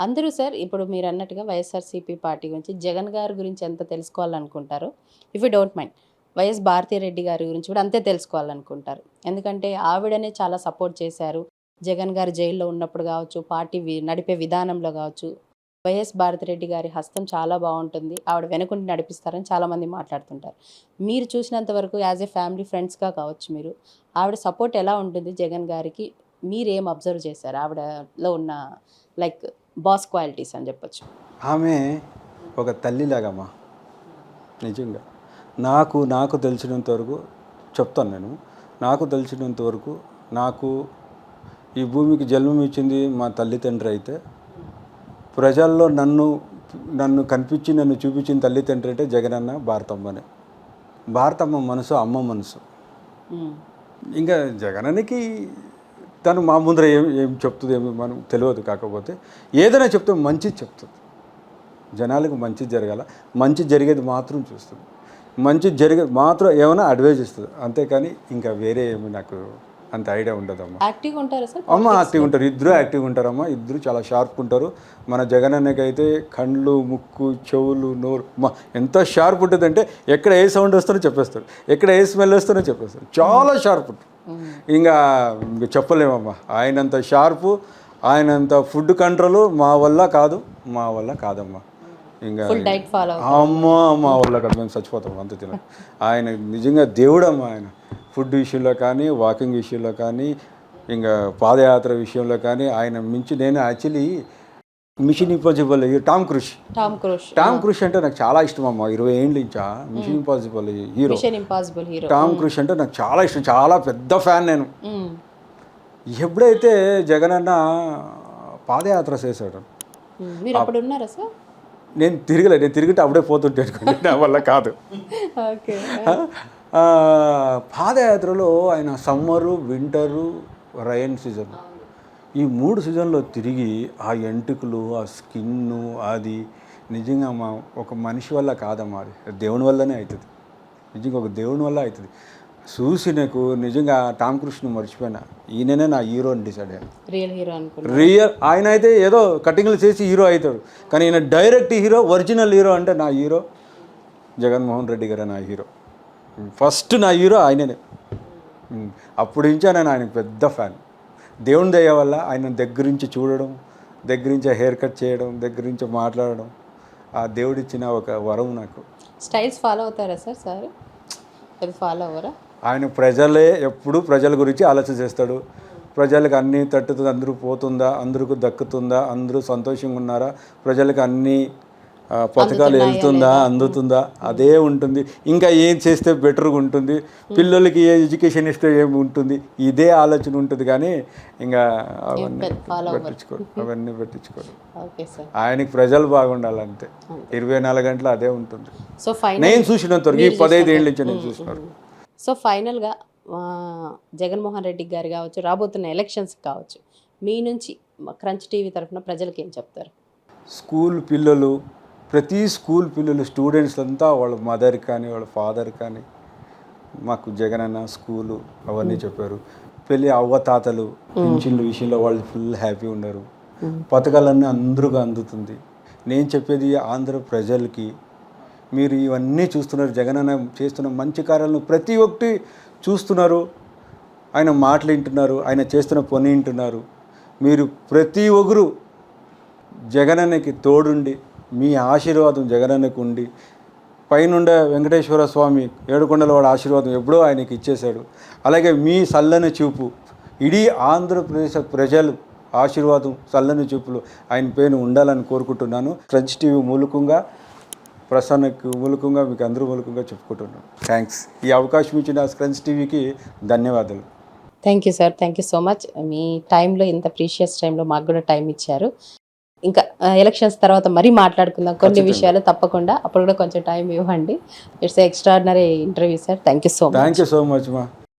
అందరూ సార్ ఇప్పుడు మీరు అన్నట్టుగా వైఎస్ఆర్సీపీ పార్టీ గురించి జగన్ గారి గురించి ఎంత తెలుసుకోవాలనుకుంటారో if you don't mind YS Bharathi Reddy గారి గురించి కూడా అంతే తెలుసుకోవాలనుకుంటారు. ఎందుకంటే ఆవిడనే చాలా సపోర్ట్ చేశారు. జగన్ గారు జైల్లో ఉన్నప్పుడు కావచ్చు పార్టీ వి- నడిపే విధానంలో కావచ్చు వైఎస్ భారతిరెడ్డి గారి హస్తం చాలా బాగుంటుంది. ఆవిడ వెనుకుండి నడిపిస్తారని చాలామంది మాట్లాడుతుంటారు. మీరు చూసినంత వరకు యాజ్ ఏ ఫ్యామిలీ ఫ్రెండ్స్గా కావచ్చు మీరు ఆవిడ సపోర్ట్ ఎలా ఉంటుంది జగన్ గారికి? మీరు ఏం అబ్జర్వ్ చేశారు? ఆవిడలో ఉన్న లైక్ బాస్ క్వాలిటీస్ అని చెప్పొచ్చు. ఆమె ఒక తల్లిలాగమ్మా. నిజంగా. నాకు నాకు తెలిసినంత వరకు చెప్తాను నేను. నాకు తెలిసినంత వరకు నాకు ఈ భూమికి జన్మం ఇచ్చింది మా తల్లిదండ్రి అయితే. ప్రజల్లో నన్ను నన్ను కనిపించి నన్ను చూపించిన తల్లిదండ్రి అంటే జగనన్న భారతమ్మనే. భారతమ్మ మనసు అమ్మ మనసు. ఇంకా జగనన్నకి తను మా ముందర ఏం ఏం చెప్తుంది ఏమి మనం తెలియదు కాకపోతే ఏదైనా చెప్తే మంచిది చెప్తుంది. జనాలకు మంచి జరగాల మంచి జరిగేది మాత్రం చూస్తుంది. మంచి జరిగేది మాత్రం ఏమైనా అడ్వైజ్ ఇస్తుంది. అంతేకాని ఇంకా వేరే ఏమి నాకు అంత ఐడియా ఉండదమ్మా. యాక్టివ్గా ఉంటారా సార్? అమ్మ యాక్టివ్ ఉంటారు. ఇద్దరు యాక్టివ్ ఉంటారమ్మా. ఇద్దరు చాలా షార్ప్ ఉంటారు. మన జగన్ అన్నకైతే కళ్ళు ముక్కు చెవులు నోరు మా ఎంత షార్ప్ ఉంటుందంటే ఎక్కడ ఏ సౌండ్ వస్తుందో చెప్పేస్తారు. ఎక్కడ ఏ స్మెల్ వస్తుందో చెప్పేస్తారు. చాలా షార్ప్ ఉంటుంది ఇంకా చెప్పలేమమ్మా. ఆయనంత షార్పు ఆయనంత ఫుడ్ కంట్రోల్ మా వల్ల కాదు మా వల్ల కాదమ్మా. ఇంకా అమ్మ మా వల్ల కాదు మేము చచ్చిపోతాం అంత తిన. ఆయన నిజంగా దేవుడమ్మా ఆయన. ఫుడ్ విషయంలో కానీ వాకింగ్ విషయంలో కానీ ఇంకా పాదయాత్ర విషయంలో కానీ ఆయన మించి నేను actually Mission Impossible Tom Cruise. Tom Cruise Tom Cruise అంటే నాకు చాలా ఇష్టం అమ్మ. ఇరవై ఏళ్ళ నుంచా Mission Impossible hero. Mission Impossible hero. Tom Cruise అంటే నాకు చాలా ఇష్టం. చాలా పెద్ద ఫ్యాన్ నేను. ఎప్పుడైతే జగనన్న పాదయాత్ర చేశాడు. మీరు అప్పుడు ఉన్నారా సార్? నేను తిరగలే. నేను తిరిగితే అప్పుడే పోతుంటే నా వల్ల కాదు. పాదయాత్రలో ఆయన సమ్మరు వింటరు రైన్ సీజన్ ఈ మూడు సీజన్లో తిరిగి ఆ ఎంటుకలు ఆ స్కిన్ను అది నిజంగా మా ఒక మనిషి వల్ల కాదమ్మా అది. దేవుని వల్లనే అవుతుంది. నిజంగా ఒక దేవుని వల్ల అవుతుంది. చూసి నాకు నిజంగా టామ్ కృష్ణ మర్చిపోయినా. ఈయననే నా హీరో అని డిసైడ్ అయ్యాను రియల్ హీరో అనుకున్నా రియల్ ఆయన అయితే ఏదో కటింగ్లు చేసి హీరో అవుతాడు. కానీ ఈయన డైరెక్ట్ హీరో ఒరిజినల్ హీరో అంటే నా హీరో. జగన్మోహన్ రెడ్డి గారే నా హీరో. ఫస్ట్ నా హీరో ఆయననే. అప్పుడు నుంచి నేను ఆయన పెద్ద ఫ్యాన్. దేవుని దయ వల్ల ఆయన దగ్గర నుంచి చూడడం దగ్గర నుంచి హెయిర్ కట్ చేయడం దగ్గర నుంచి మాట్లాడడం. ఆ దేవుడిచ్చిన ఒక వరం నాకు. స్టైల్స్ ఫాలో అవుతారా సార్ సార్ అది ఫాలో అవ్వరా? ఆయన ప్రజలే ఎప్పుడు ప్రజల గురించి ఆలోచన చేస్తాడు. ప్రజలకు అన్నీ తట్టుతుంది అందరూ పోతుందా అందరికి దక్కుతుందా అందరూ సంతోషంగా ఉన్నారా ప్రజలకు అన్ని పథకాలు వెళ్తుందా అందుతుందా? అదే ఉంటుంది. ఇంకా ఏం చేస్తే బెటర్గా ఉంటుంది? పిల్లలకి ఏ ఎడ్యుకేషన్ ఇస్తే ఏమి ఉంటుంది? ఇదే ఆలోచన ఉంటుంది కానీ ఇంకా అవన్నీ పెట్టించుకోరు అవన్నీ పెట్టించుకోరు. ఆయనకి ప్రజలు బాగుండాలంతే. ఇరవై నాలుగు గంటలు అదే ఉంటుంది. సో నేను చూసినంత వరకు ఈ పదహైదు ఏళ్ళ నుంచి నేను చూసినాను సో ఫైనల్గా జగన్మోహన్ రెడ్డి గారు కావచ్చు రాబోతున్న ఎలక్షన్స్ కావచ్చు మీ నుంచి క్రంచ్ టీవీ తరఫున ప్రజలకి ఏం చెప్తారు? స్కూల్ పిల్లలు ప్రతి స్కూల్ పిల్లలు స్టూడెంట్స్ అంతా వాళ్ళ మదర్ కానీ వాళ్ళ ఫాదర్ కానీ మాకు జగనన్న స్కూలు అవన్నీ చెప్పారు. పెళ్ళి అవ్వ తాతలు పింఛన్ల విషయంలో వాళ్ళు ఫుల్ హ్యాపీ ఉన్నారు. పథకాలన్నీ అందరికీ అందుతుంది. నేను చెప్పేది ఆంధ్ర ప్రజలకి మీరు ఇవన్నీ చూస్తున్నారు జగనన్న చేస్తున్న మంచి కార్యాలను ప్రతి ఒక్కటి చూస్తున్నారు. ఆయన మాటలు వింటున్నారు ఆయన చేస్తున్న పని వింటున్నారు. మీరు ప్రతి ఒక్కరు జగనన్నకి తోడుండి మీ ఆశీర్వాదం జగనన్నకు ఉండి పైనుండే వెంకటేశ్వర స్వామి ఏడుకొండల ఆశీర్వాదం ఎప్పుడో ఆయనకి ఇచ్చేశాడు. అలాగే మీ చల్లని చూపు ఇడీ ఆంధ్రప్రదేశ్ ప్రజలు ఆశీర్వాదం చల్లని చూపులు ఆయన పైన ఉండాలని కోరుకుంటున్నాను. ఫ్రెంచ్ టీవీ మూలకంగా ప్రసన్నకు మూలకంగా మీకు అందరూ మూలకంగా చెప్పుకుంటున్నాను. థ్యాంక్స్. ఈ అవకాశం ఇచ్చిన ఫ్రెంచ్ టీవీకి ధన్యవాదాలు. Thank you sir. Thank you so much. మీ టైంలో ఇంత ప్రీషియస్ టైంలో మాకు కూడా టైం ఇచ్చారు. ఇంకా ఎలక్షన్స్ తర్వాత మరీ మాట్లాడుకుందాం. కొన్ని విషయాలు తప్పకుండా. అప్పుడు కూడా కొంచెం టైం ఇవ్వండి. It's extraordinary interview sir thank you so much thank you so much మా